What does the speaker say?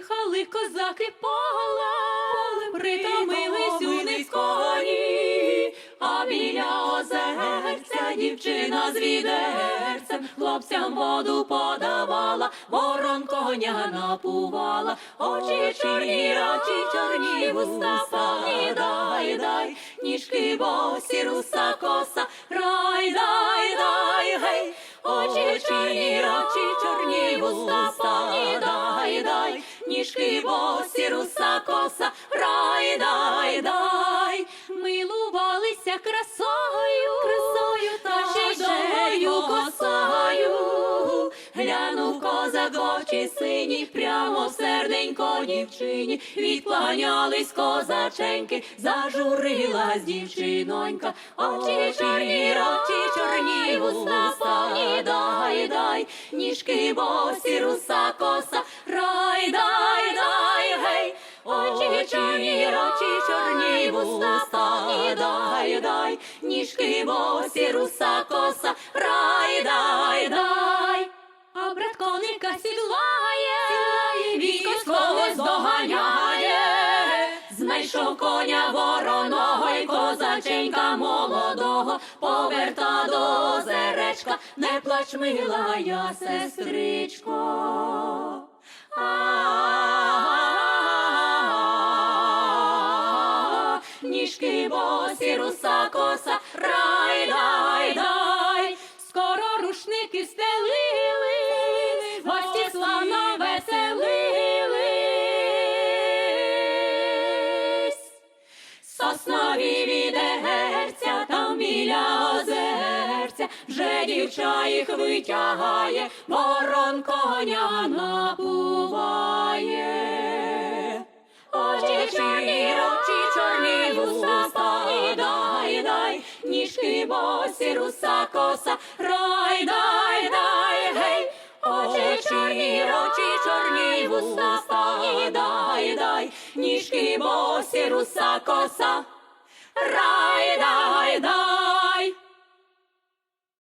Їхали козаки полем, притомились у низьконі, а біля озерця дівчина з відерцем хлопцям воду подавала, ворон коня напувала, очі чорні, очі чорні, вуста дай, дай, ніжки босі, руса коса, ніжки босі, руса коса, рай, дай, дай, милувалися красою, красою та довгою косою. Глянув козак в очі сині, прямо в серденько дівчині, відкланялись козаченьки, зажурилась дівчинонька, очі чорні, очі чорні, вуста повні, дай, дай, ніжки босі, руса коса, чорні, дай, дай, ніжки босі, руса коса, рай, дай, дай. А брат коника сідлає, військо здоганяє, знайшов коня вороного й козаченька молодого, поверта до озеречка, не плач, мила я, сестричко. А-а-а-а-а. Ніжки босі, руса коса, рай, дай, дай, скоро рушники стелили, гості славно веселились. Соснові відерця, там біля озерця, вже дівча їх витягає, ворон коня напуває. Повні, дай, дай, ніжки босі, руса коса, рай, дай, дай, гей, очі чорні, очі чорні, вуста дай, дай, ніжки босі, руса коса, рай, дай, дай.